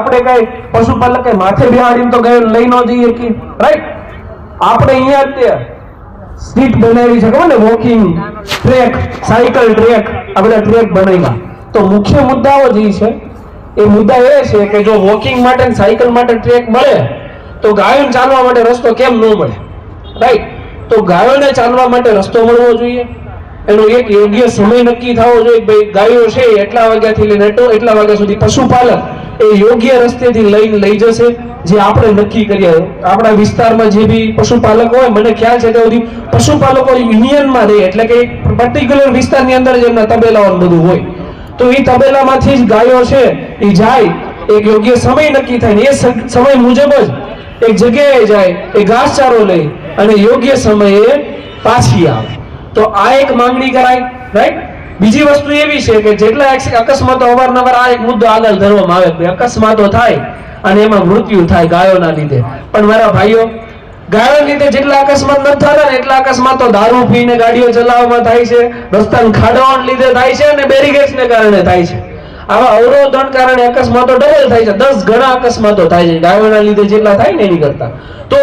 આપણે કઈ પશુપાલક કઈ માથે બિહાડીને તો ગયો લઈ ન જઈએ કે? રાઈટ આપણે અહીંયા અત્યારે સીટ બનાવી છે, ખબર ને? વોકિંગ ટ્રેક સાયકલ ટ્રેક આ બધા ટ્રેક બનાવ્યા. તો મુખ્ય મુદ્દાઓ જે છે, એ મુદ્દા એ છે કે જો વોકિંગ માટે સાયકલ માટે ટ્રેક મળે, તો ગાયોને ચાલવા માટે રસ્તો કેમ ન મળે? રાઈટ તો ગાયોને ચાલવા માટે રસ્તો મળવો જોઈએ. એનો એક યોગ્ય સમય નક્કી થવો જોઈએ ભાઈ ગાયો છે એટલા વાગ્યાથી લઈને એટલા વાગ્યા સુધી પશુપાલક એ યોગ્ય રસ્તેથી લઈને લઈ જશે, જે આપણે નક્કી કરીએ આપણા વિસ્તારમાં જે બી પશુપાલક હોય, મને ખ્યાલ છે ત્યાં સુધી પશુપાલકો યુનિયનમાં રહે, એટલે કે પર્ટિક્યુલર વિસ્તારની અંદર જ એમના તબેલાઓ બધું હોય. તો એ તબેલામાંથી જ ગાયો છે, એ જાય, એક યોગ્ય સમય નક્કી થાય ને એ સમય મુજબ જ એક જગ્યાએ જાય, એ ઘાસચારો લઈ અને યોગ્ય સમયે પાછી આવે. તો આ એક માંગણી કરાય રાઈટ બીજી વસ્તુ એવી છે કે જેટલા અકસ્માતો અવારનવાર આ એક મુદ્દો આગળ ધરવામાં આવે કે અકસ્માતો થાય અને એમાં મૃત્યુ થાય ગાયોના લીધે. પણ મારા ભાઈઓ, ગાયોના લીધે જેટલા અકસ્માત નથી થતા ને એટલા અકસ્માતો દારૂ પીને ગાડીઓ ચલાવવામાં થાય છે, રસ્તાના ખાડાઓને લીધે થાય છે અને બેરીગેટ્સને કારણે થાય છે. આવા અવરોધન કારણે અકસ્માતો ડબલ થાય છે, દસ ગણા અકસ્માતો થાય છે ગાયોના લીધે જેટલા થાય ને એની કરતા. તો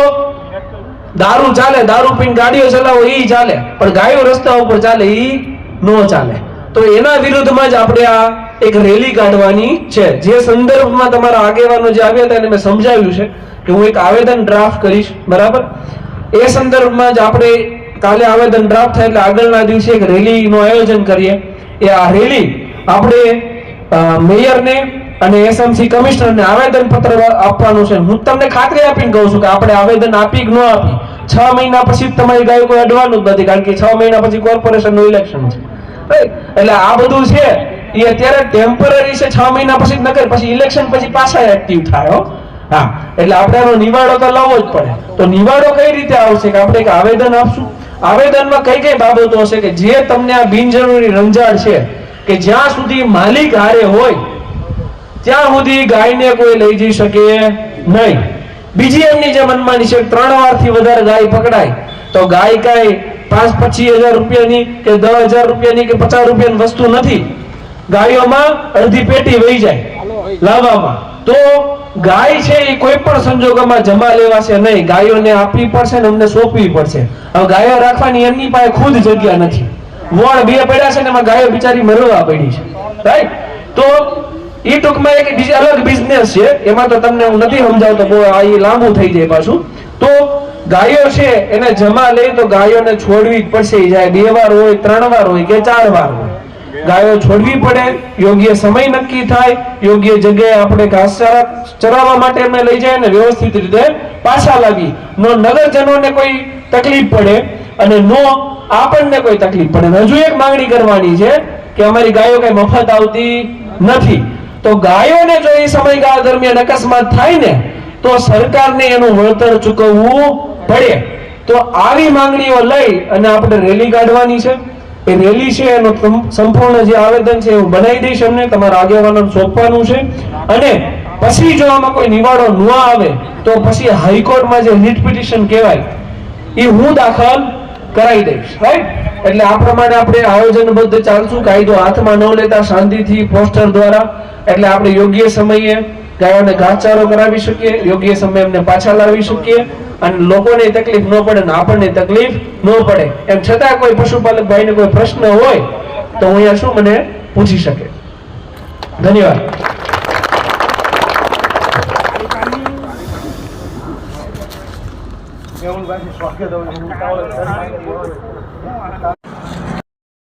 દારૂ ચાલે, દારૂ પીને ગાડીઓ ચલાવો એ ચાલે. પણ ગાયો રસ્તા ઉપર ચાલે, ઈ નો ચાલે. તો એના વિરુદ્ધમાં જ આપણે આ એક રેલી કાઢવાની છે. જે સંદર્ભમાં તમારા આગેવાનો જે આવ્યા હતા એને મેં સમજાવ્યું છે કે હું એક આવેદન ડ્રાફ્ટ કરીશ. બરાબર? એ સંદર્ભમાં જ આપણે કાલે આવેદન ડ્રાફ્ટ થાય એટલે આગળના દિવસે એક રેલીનું આયોજન કરીએ. એ આ રેલી આપણે મેયરને અને એસએમસી કમિશનરને આવેદન પત્ર આપવાનું છે. હું તમને ખાતરી આપીને કહું છું કે આપણે આવેદન આપી કે ન આપી? છ મહિના પછી તમારી ગાય કોઈ અડવાનું જ નથી, કારણ કે છ મહિના પછી કોર્પોરેશનનું ઇલેક્શન છે. એટલે આ બધું છે, એ અત્યારે ટેમ્પરરી છે, છ મહિના પછી જ કરે પછી ઇલેક્શન પછી પાછા એક્ટિવ થાય, હો. હા, એટલે આપણે આનો નિવાડો તો લાવવો જ પડે. તો નિવાડો કઈ રીતે આવશે કે આપણે એક આવેદન આપશું? આવેદનમાં કઈ કઈ બાબતો હશે કે જે તમને આ બિનજરૂરી રંજાડ છે કે જ્યાં સુધી માલિક હારે હોય, ત્યાં સુધી ગાયને કોઈ લઈ જઈ શકે નહીં. બીજી એમની જે મનમાની છે, ત્રણ વારથી વધારે ગાય પકડાય. તો ગાય કાંઈ પાંચ પચીસ હજાર રૂપિયાની કે દસ હજાર રૂપિયાની કે પચાસ રૂપિયાની વસ્તુ નથી. ગાયોમાં અડધી પેટી વહી જાય લાવવામાં. તો ગાય છે એ કોઈ પણ સંજોગોમાં જમા લેવાશે નહીં. ગાયોને આપવી પડશે ને અમને સોંપવી પડશે. હવે ગાયો રાખવાની એમની પાસે ખુદ જગ્યા નથી. વોળ બે પડ્યા છે ને એમાં ગાયો બિચારી મરવા પડી છે. રાઈટ તો એ ટૂંકમાં એક બીજી અલગ બિઝનેસ છે. એમાં તો તમને હું નથી સમજાવતો, બહુ આ લાંબુ થઈ જાય પાછું. તો ગાયો છે, એને જમા લઈ તો ગાયોને છોડવી જ પડશે. જાય બે વાર હોય, ત્રણ વાર હોય કે ચાર વાર હોય. ગાયો છોડવી પડે, યોગ્ય સમય નક્કી થાય, યોગ્ય જગ્યાએ આપણે ઘાસચારા ચરાવવા માટે એમને લઈ જાય ને વ્યવસ્થિત રીતે પાછા લાવી નો નગરજનોને કોઈ તકલીફ પડે અને નો આપણને કોઈ તકલીફ પડે. હજુ એક માંગણી કરવાની છે કે અમારી ગાયો કઈ મફત આવતી નથી. તો ગાયોને જો એ સમયગાળા દરમિયાન અકસ્માત થાય ને, તો સરકારને એનું વળતર ચૂકવવું પડે. તો આવી માંગણીઓ લઈ અને આપણે રેલી કાઢવાની છે. એ રેલી છે, એનો સંપૂર્ણ જે આવેદન છે એવું બનાવી દઈશ એમને, તમારા આગેવાનો સોંપવાનું છે. અને પછી જો આમાં કોઈ નિવાડો ન આવે, તો પછી હાઈકોર્ટમાં જે રીટ પિટિશન કહેવાય, એ હું દાખલ કરાવી દઈશ. રાઈટ એટલે આ પ્રમાણે આપણે આયોજનબદ્ધ ચાલશું. કાયદો હાથમાં ન લેતા શાંતિથી પોસ્ટર દ્વારા એટલે આપણે યોગ્ય સમયે ગાયોને ઘાસચારો કરાવી શકીએ, યોગ્ય સમયે એમને પાછા લાવી શકીએ અને લોકોને તકલીફ ન પડે અને આપણને તકલીફ ન પડે. એમ છતાં કોઈ પશુપાલક ભાઈને કોઈ પ્રશ્ન હોય તો હું અહીંયા શું મને પૂછી શકે? ધન્યવાદ.